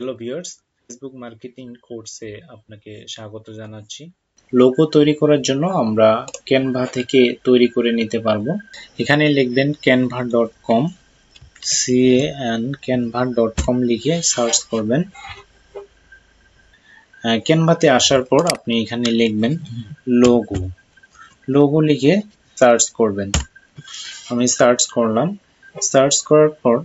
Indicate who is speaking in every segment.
Speaker 1: Hello viewers Facebook marketing কোর্সে আপনাকে স্বাগত জানাচ্ছি। লোগো তৈরি করার জন্য আমরা ক্যানভা থেকে তৈরি করে নিতে পারব। এখানে লিখবেন Canva dot com C N Canva dot com লিখে সার্চ করবেন। ক্যানভাতে আসার পর আপনি এখানে লিখবেন লোগো লোগো লিখে সার্চ করবেন। আমি সার্চ করলাম। সার্চ করার পর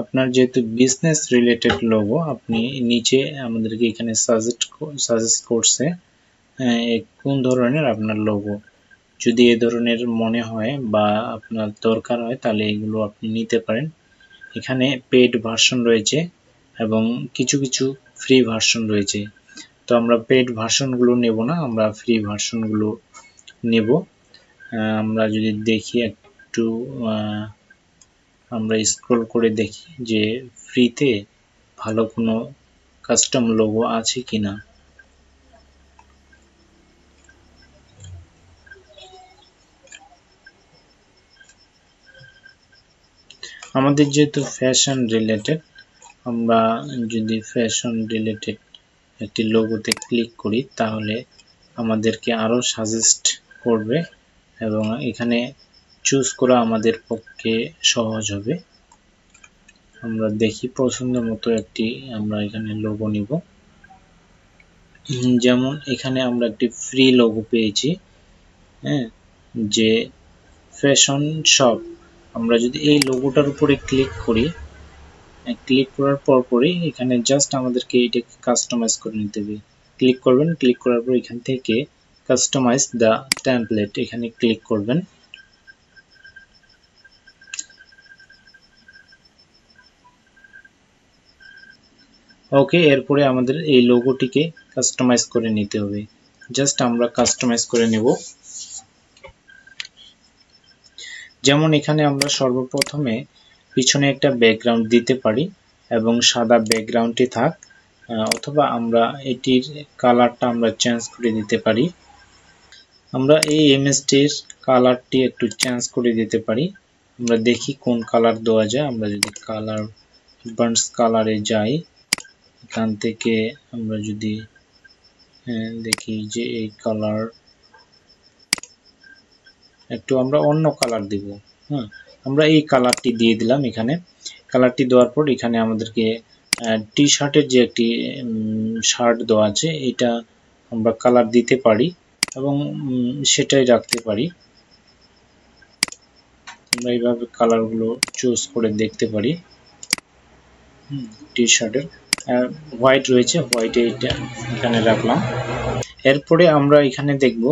Speaker 1: আপনার যেহেতু বিজনেস রিলেটেড লোগো আপনি নিচে আমাদেরকে এখানে সাজেস্ট সাজেস্ট করছে কোন ধরনের আপনার লোগো যদি এ ধরনের মনে হয় বা আপনার দরকার হয়, তাহলে এগুলো আপনি নিতে পারেন। এখানে পেড ভার্সন রয়েছে এবং কিছু কিছু ফ্রি ভার্সন রয়েছে। তো আমরা পেড ভার্সনগুলো নেব না, আমরা ফ্রি ভার্সনগুলো নেব। আমরা যদি দেখি একটু আমরা স্ক্রল করে দেখি যে ফ্রিতে ভালো কোনো কাস্টম লোগো আছে কিনা। আমাদের যেহেতু ফ্যাশন রিলেটেড আমরা যদি ফ্যাশন রিলেটেড একটি লোগোতে ক্লিক করি, তাহলে আমাদেরকে আরও সাজেস্ট করবে এবং এখানে চুজ করা আমাদের পক্ষে সহজ হবে। আমরা দেখি পছন্দ মতো একটি আমরা এখানে লোগো নিব। যেমন এখানে আমরা একটি ফ্রি লোগো পেয়েছি হ্যাঁ যে ফ্যাশন শপ আমরা যদি এই লোগোটার উপরে ক্লিক করি ক্লিক করার পর পরই এখানে জাস্ট আমাদেরকে এটাকে কাস্টমাইজ করে নিতে হবে। ক্লিক করবেন ক্লিক করার পর এখান থেকে কাস্টমাইজ দ্য টেমপ্লেট এখানে ক্লিক করবেন। ওকে, এরপরে আমাদের এই লোগোটিকে কাস্টমাইজ করে নিতে হবে। জাস্ট আমরা কাস্টমাইজ করে নেব। যেমন এখানে আমরা সর্বপ্রথমে পিছনে একটা ব্যাকগ্রাউন্ড দিতে পারি এবং সাদা ব্যাকগ্রাউন্ডটি থাক অথবা আমরা এটির কালারটা আমরা চেঞ্জ করে দিতে পারি। আমরা এই ইমেজটির কালারটি একটু চেঞ্জ করে দিতে পারি। আমরা দেখি কোন কালার দেওয়া যায়। আমরা যদি কালার বার্নস কালারে যাই এখান থেকে আমরা যদি দেখি যে এই কালার একটু আমরা অন্য কালার দিব হ্যাঁ। আমরা এই কালারটি দিয়ে দিলাম এখানে। কালারটি দেওয়ার পর এখানে আমাদেরকে টি শার্টের যে একটি শার্ট দেওয়া আছে, এটা আমরা কালার দিতে পারি এবং সেটাই রাখতে পারি। আমরা এইভাবে কালারগুলো চুজ করে দেখতে পারি টি শার্টের হোয়াইট রয়েছে হোয়াইট এইটা এখানে রাখলাম। এরপরে আমরা এখানে দেখব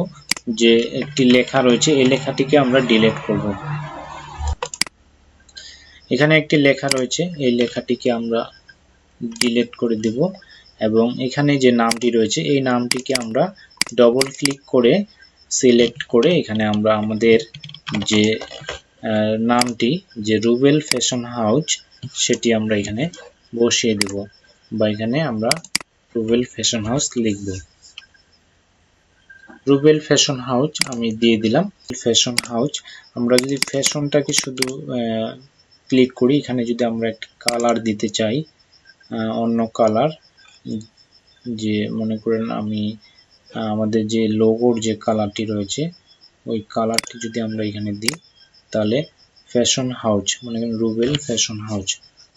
Speaker 1: যে একটি লেখা রয়েছে, এই লেখাটিকে আমরা ডিলেট করব। এখানে একটি লেখা রয়েছে, এই লেখাটিকে আমরা ডিলেট করে দেব এবং এখানে যে নামটি রয়েছে, এই নামটিকে আমরা ডবল ক্লিক করে সিলেক্ট করে এখানে আমরা আমাদের যে নামটি, যে রুবেল ফ্যাশন হাউস সেটি আমরা এখানে বসিয়ে দেব। বা এখানে আমরা রুবেল ফ্যাশন হাউস লিখব। রুবেল ফ্যাশন হাউস আমি দিয়ে দিলাম। ফ্যাশন হাউস আমরা যদি ফ্যাশনটাকে শুধু ক্লিক করি, এখানে যদি আমরা একটা কালার দিতে চাই অন্য কালার যে মনে করেন আমি আমাদের যে লোগোর যে কালারটি রয়েছে, ওই কালারটি যদি আমরা এখানে দিই, তাহলে ফ্যাশন হাউস মনে করেন রুবেল ফ্যাশন হাউস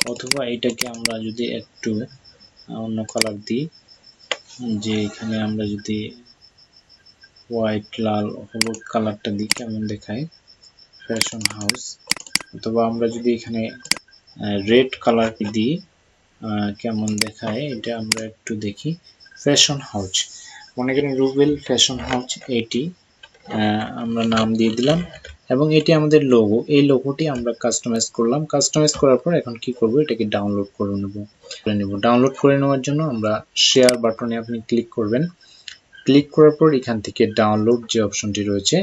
Speaker 1: অথবা এটাকে আমরা যদি একটু অন্য কালার দিই, যে এখানে আমরা যদি হোয়াইট লাল, হলুদ কালারটা দিই, কেমন দেখায়? ফ্যাশন হাউস অথবা আমরা যদি এখানে রেড কালার দিই কেমন দেখায়? এটা আমরা একটু দেখি। ফ্যাশন হাউস মনে করেন রুবেল ফ্যাশন হাউস এটি আমরা নাম দিয়ে দিলাম। এবং এটি আমাদের লোগো এই লোগোটি আমরা কাস্টমাইজ করলাম। কাস্টমাইজ করার পর এখন কি করব? এটাকে ডাউনলোড করে নেব। করে নেব। ডাউনলোড করে নেওয়ার জন্য আমরা শেয়ার বাটনে আপনি ক্লিক করবেন। ক্লিক করার পর এখান থেকে ডাউনলোড যে অপশনটি রয়েছে,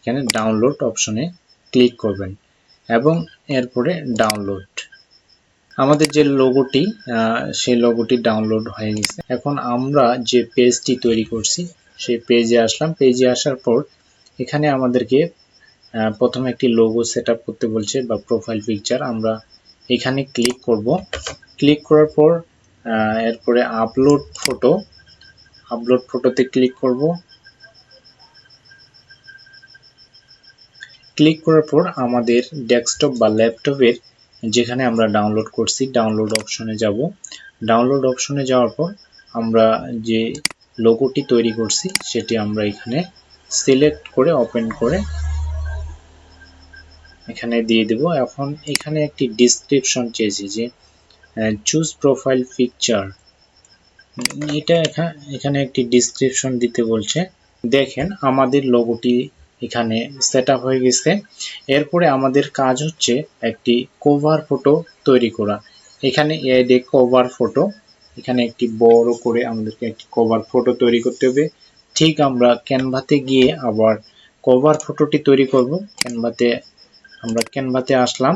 Speaker 1: এখানে ডাউনলোড অপশনে ক্লিক করবেন এবং এরপরে ডাউনলোড আমাদের যে লোগোটি সেই লোগোটি ডাউনলোড হয়ে গেছে। এখন আমরা যে পেজটি তৈরি করছি, সেই পেজে আসলাম। পেজে আসার পর এখানে আমাদেরকে প্রথমে একটি লোগো সেট করতে বলছে বা প্রোফাইল পিকচার আমরা এখানে ক্লিক করব। ক্লিক করার পর এরপরে আপলোড ফটো আপলোড ফটোতে ক্লিক করব। ক্লিক করার পর আমাদের ডেস্কটপ বা ল্যাপটপের যেখানে আমরা ডাউনলোড করছি ডাউনলোড অপশনে যাব। ডাউনলোড অপশনে যাওয়ার পর আমরা যে লোগোটি তৈরি করছি, সেটি আমরা এখানে সিলেক্ট করে ওপেন করে এখানে দিয়ে দেব। এখন এখানে একটি ডিসক্রিপশন চেয়েছি যে চুজ প্রোফাইল পিকচার এটা এখানে একটি ডিসক্রিপশন দিতে বলছে। দেখেন, আমাদের লোগোটি এখানে সেট হয়ে গেছে। এরপরে আমাদের কাজ হচ্ছে একটি কভার ফটো তৈরি করা। এখানে এডে কভার ফটো এখানে একটি বড় করে আমাদেরকে একটি কভার ফটো তৈরি করতে হবে। ঠিক আমরা ক্যানভাতে গিয়ে আবার কভার ফটোটি তৈরি করব। ক্যানভাতে আমরা ক্যানভাতে আসলাম।